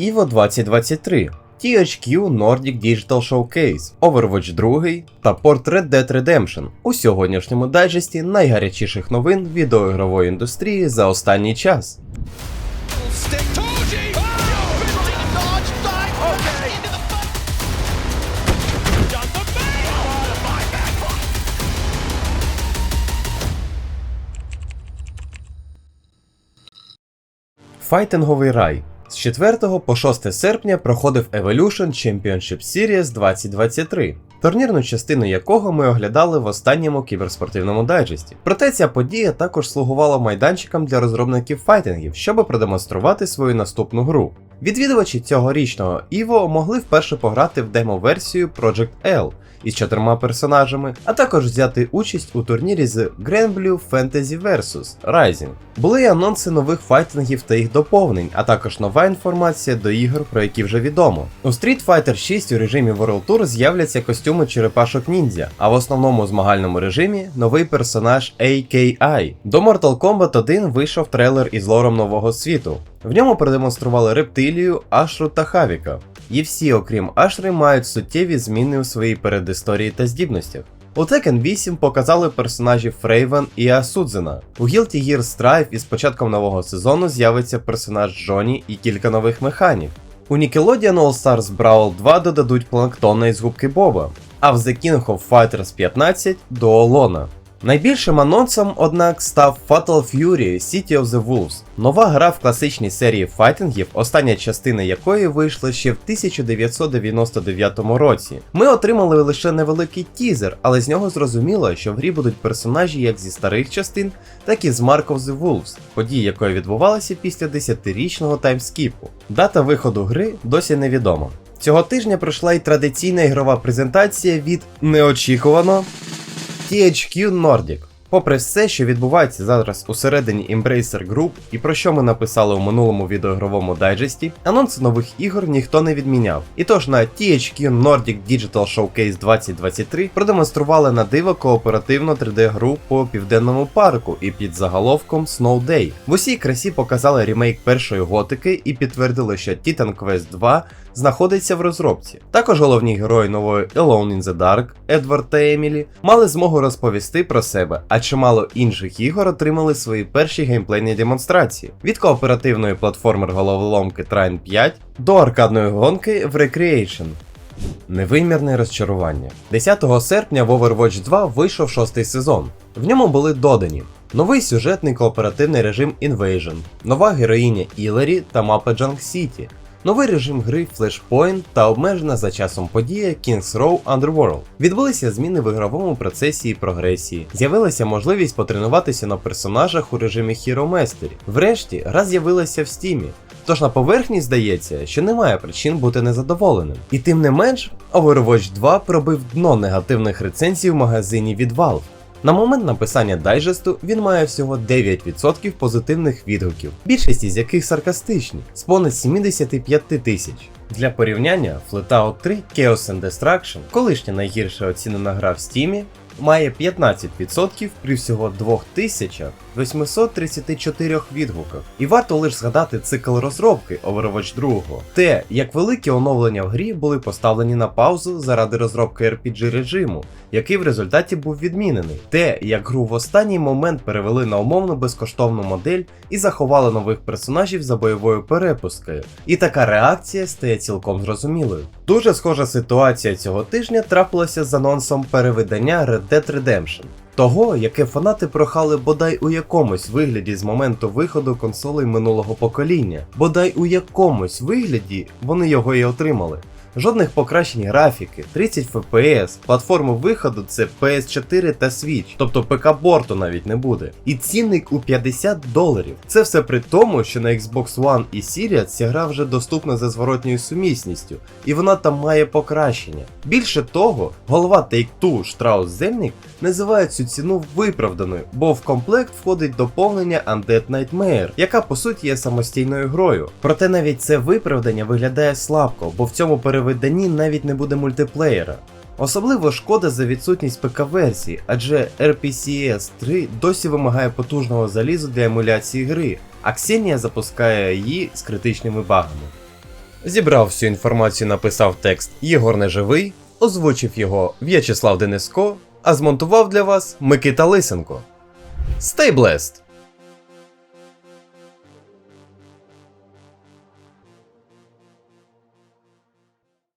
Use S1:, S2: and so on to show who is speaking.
S1: EVO 2023, THQ Nordic Digital Showcase, Overwatch 2 та Portrait Dead Redemption у сьогоднішньому дайджесті найгарячіших новин відеоігрової індустрії за останній час.
S2: Oh!
S1: Файтинговий рай. З 4 по 6 серпня проходив Evolution Championship Series 2023, турнірну частину якого ми оглядали в останньому кіберспортивному дайджесті. Проте ця подія також слугувала майданчиком для розробників файтингів, щоб продемонструвати свою наступну гру. Відвідувачі цьогорічного EVO могли вперше пограти в демо-версію Project L із чотирма персонажами, а також взяти участь у турнірі з Grand Blue Fantasy vs Rising. Були й анонси нових файтингів та їх доповнень, а також нова інформація до ігор, про які вже відомо. У Street Fighter 6 у режимі World Tour з'являться костюми черепашок ніндзя, а в основному змагальному режимі новий персонаж AKI. До Mortal Kombat 1 вийшов трейлер із лором нового світу. В ньому продемонстрували рептилію, Ашру та Хавіка. І всі, окрім Ашри, мають суттєві зміни у своїй передісторії та здібностях. У Tekken 8 показали персонажів Фрейвен і Асудзена. У Guilty Gear Strive із початком нового сезону з'явиться персонаж Джоні і кілька нових механів. У Nickelodeon All Stars Brawl 2 додадуть планктона із губки Боба, а в The King of Fighters 15 до Олона. Найбільшим анонсом, однак, став Fatal Fury City of the Wolves, нова гра в класичній серії файтингів, остання частина якої вийшла ще в 1999 році. Ми отримали лише невеликий тізер, але з нього зрозуміло, що в грі будуть персонажі як зі старих частин, так і з Mark of the Wolves, події якої відбувалися після 10-річного таймскіпу. Дата виходу гри досі невідома. Цього тижня пройшла й традиційна ігрова презентація від неочікувано THQ Nordic. Попри все, що відбувається зараз усередині Embracer Group і про що ми написали у минулому відеоігровому дайджесті, анонси нових ігор ніхто не відміняв. І тож на THQ Nordic Digital Showcase 2023 продемонстрували на диво кооперативну 3D-гру по південному парку і під заголовком Snow Day. В усій красі показали ремейк першої готики і підтвердили, що Titan Quest 2 знаходиться в розробці. Також головні герої нової Alone in the Dark, Едвард та Емілі, мали змогу розповісти про себе, а чимало інших ігор отримали свої перші геймплейні демонстрації від кооперативної платформер головоломки Trine 5 до аркадної гонки в Recreation. Невимірне розчарування. 10 серпня в Overwatch 2 вийшов шостий сезон. В ньому були додані новий сюжетний кооперативний режим Invasion, нова героїня Ілері та мапа Junk City, новий режим гри Flashpoint та обмежена за часом подія Kings Row Underworld. Відбулися зміни в ігровому процесі і прогресії. З'явилася можливість потренуватися на персонажах у режимі Hero Mastery. Врешті, гра з'явилася в стімі. Тож на поверхні здається, що немає причин бути незадоволеним. І тим не менш, Overwatch 2 пробив дно негативних рецензій в магазині від Valve. На момент написання дайджесту він має всього 9% позитивних відгуків, більшість із яких саркастичні, з понад 75 тисяч. Для порівняння, Flatout 3 Chaos and Destruction, колишня найгірша оцінена гра в Steam, має 15% при всього 2834 відгуках. І варто лише згадати цикл розробки Overwatch 2, те, як великі оновлення в грі були поставлені на паузу заради розробки RPG режиму, який в результаті був відмінений, те, як гру в останній момент перевели на умовно безкоштовну модель і заховали нових персонажів за бойовою перепусткою. І така реакція стає цілком зрозумілою. Дуже схожа ситуація цього тижня трапилася з анонсом перевидання Red Dead Redemption. Того, яке фанати прохали бодай у якомусь вигляді з моменту виходу консолей минулого покоління, бодай у якомусь вигляді вони його і отримали. Жодних покращень графіки, 30 FPS, платформи виходу це PS4 та Switch, тобто ПК борту навіть не буде. І цінник у 50 доларів. Це все при тому, що на Xbox One і Series ця гра вже доступна за зворотньою сумісністю, і вона там має покращення. Більше того, голова Take-Two Штраус Зельник називає цю ціну виправданою, бо в комплект входить доповнення Undead Nightmare, яка по суті є самостійною грою. Проте навіть це виправдання виглядає слабко, бо в цьому перевиданні навіть не буде мультиплеєра. Особливо шкода за відсутність ПК-версії, адже RPCS 3 досі вимагає потужного залізу для емуляції гри, а Xenia запускає її з критичними багами. Зібрав всю інформацію, написав текст Єгор Неживий, озвучив його В'ячеслав Дениско, а змонтував для вас Микита Лисенко. Stay blessed!